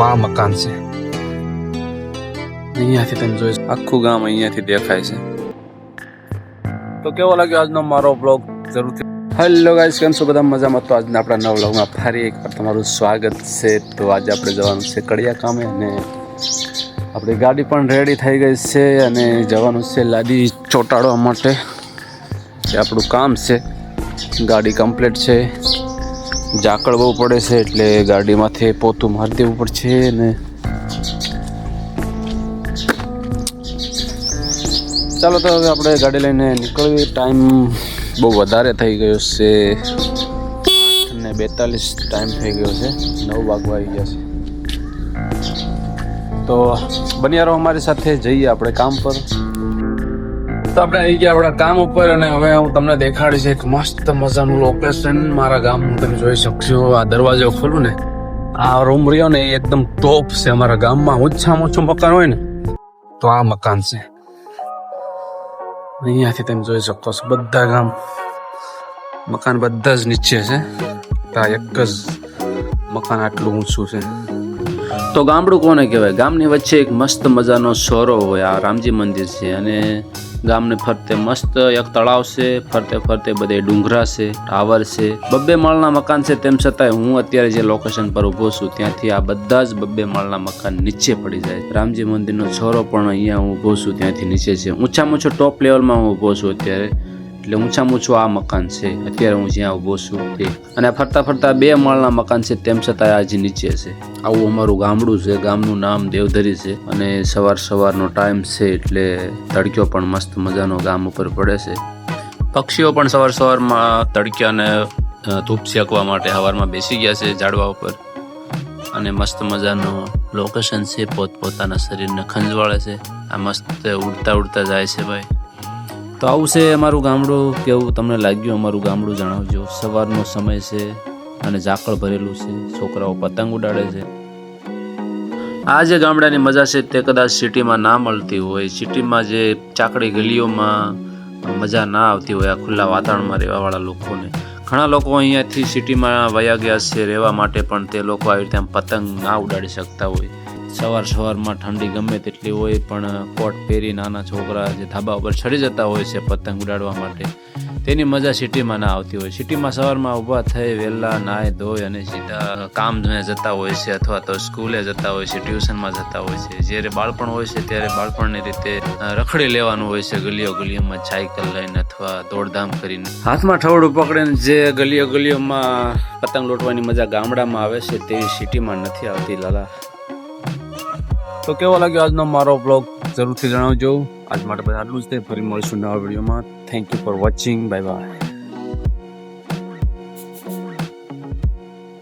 તો આ મકાન છે. અહીંયાથી તમે જોઈ આખું ગામ અહીંયાથી દેખાય છે. તો કેવો લાગ્યો આજનો મારો બ્લોગ જરૂરથી. હેલો ગાઈસ કેમ છો બધા? મજામાં? તો આજના આપણા નવ બ્લોગમાં ફરી એકવાર તમારું સ્વાગત છે. તો આજે આપણે જવાનું છે કડિયા કામે અને આપણી ગાડી પણ રેડી થઈ ગઈ છે અને જવાનું છે લાદી ચોંટાડવા માટે. એ આપણું કામ છે. ગાડી કમ્પ્લીટ છે. ઝાકળ બહુ પડે છે એટલે ગાડીમાંથી પોતું મારી દેવું પડશે ને. ચાલો તો હવે આપણે ગાડી લઈને નીકળવી ટાઈમ બહુ વધારે થઈ ગયો છે. ને બેતાલીસ ટાઈમ થઈ ગયો છે. નવ વાગવા આવી ગયા છે. તો બન્યા રહો અમારી સાથે. જઈએ આપણે કામ પર. આપણે આવી ગયા આપણા કામ ઉપર અને હવે હું તમને દેખાડીશ એક મસ્ત મજાનું લોકેશન મારા ગામનું તમે જોઈ શકશો. આ દરવાજો ખોલું ને. આ રૂમ રહ્યો ને એકદમ ટોપ છે અમારા ગામમાં. ઓછામાં ઓછું મકાન હોય ને, તો આ મકાન છે. અહીંયાથી તમે જોઈ શકો છો બધા ગામ. મકાન બધા જ નીચે છે. આ એક જ મકાન આટલું ઊંચું છે. તો ગામડું કોને કહેવાય? ગામની વચ્ચે એક મસ્ત મજાનો સોરો હોય. આ રામજી મંદિર છે અને ગામને ફરતે મસ્ત એક તળાવ છે, ફરતે ફરતે બધે ડુંગરા છે, ટાવર છે. બબ્બે માળના મકાન છે તેમ છતાંય હું અત્યારે જે લોકેશન પર ઊભો છું ત્યાંથી આ બધા જ બબ્બે માળના મકાન નીચે પડી જાય. રામજી મંદિરનો છોરો પણ અહીંયા હું ઊભો છું ત્યાંથી નીચે છે. ઊંચામાં ઊંચો ટોપ લેવલમાં હું ઊભો છું અત્યારે. એટલે ઊંચામાં ઊંચું આ મકાન છે. અત્યારે હું જ્યાં ઊભો છું તે. અને ફરતા ફરતા બે માળના મકાન છે, તેમ છતાં આજે નીચે છે. આવું અમારું ગામડું છે, ગામનું નામ દેવધરી છે. અને સવાર સવારનો ટાઈમ છે એટલે તડક્યો પણ મસ્ત મજાનો ગામ ઉપર પડે છે. પક્ષીઓ પણ સવાર સવારમાં તડક્યાને ધૂપ શેકવા માટે હવારમાં બેસી ગયા છે ઝાડવા ઉપર. અને મસ્ત મજાનું લોકેશન છે, પોતપોતાના શરીરને ખંજવાળે છે. આ મસ્ત ઉડતા ઉડતા જાય છે ભાઈ. તો આવું છે અમારું ગામડું, કેવું તમને લાગ્યું અમારું ગામડું જણાવજો. સવારનો સમય છે અને ઝાકળ ભરેલું છે. છોકરાઓ પતંગ ઉડાડે છે. આ જે ગામડાની મજા છે તે કદાચ સિટીમાં ના મળતી હોય. સિટીમાં જે ચાકડી ગલીઓમાં મજા ના આવતી હોય, આ ખુલ્લા વાતાવરણમાં રહેવાવાળા લોકોને. ઘણા લોકો અહીંયાથી સિટીમાં વયા ગયા છે, રહેવા માટે પણ તે લોકો આવી રીતે પતંગ ના ઉડાડી શકતા હોય. સવાર સવારમાં ઠંડી ગમે તેટલી હોય પણ કોટ પહેરી નાના છોકરા જે ધાબા ઉપર ચડી જતા હોય છે પતંગ ઉડાડવા માટે, તેની મજા સિટીમાં ના આવતી હોય. સિટીમાં સવારમાં ઊભા થઈ વહેલા નાય ધોઈ અને સીધા કામ જતા હોય છે અથવા તો સ્કૂલે જતા હોય છે, ટ્યુશનમાં જતા હોય છે. જ્યારે બાળપણ હોય છે ત્યારે બાળપણની રીતે રખડી લેવાનું હોય છે, ગલીઓ ગલીઓમાં સાયકલ લઈને અથવા દોડધામ કરીને. હાથમાં ઠવડું પકડીને જે ગલીઓ ગલીઓમાં પતંગ લોટવાની મજા ગામડામાં આવે છે તેવી સિટીમાં નથી આવતી, લાલા. તો કેવો લાગ્યો આજનો મારો બ્લોગ જરૂરથી જણાવજો. આજ માટે બધા આટલું જ તે. ફરી મળીશું નવા વિડીયોમાં. Thank you for watching bye bye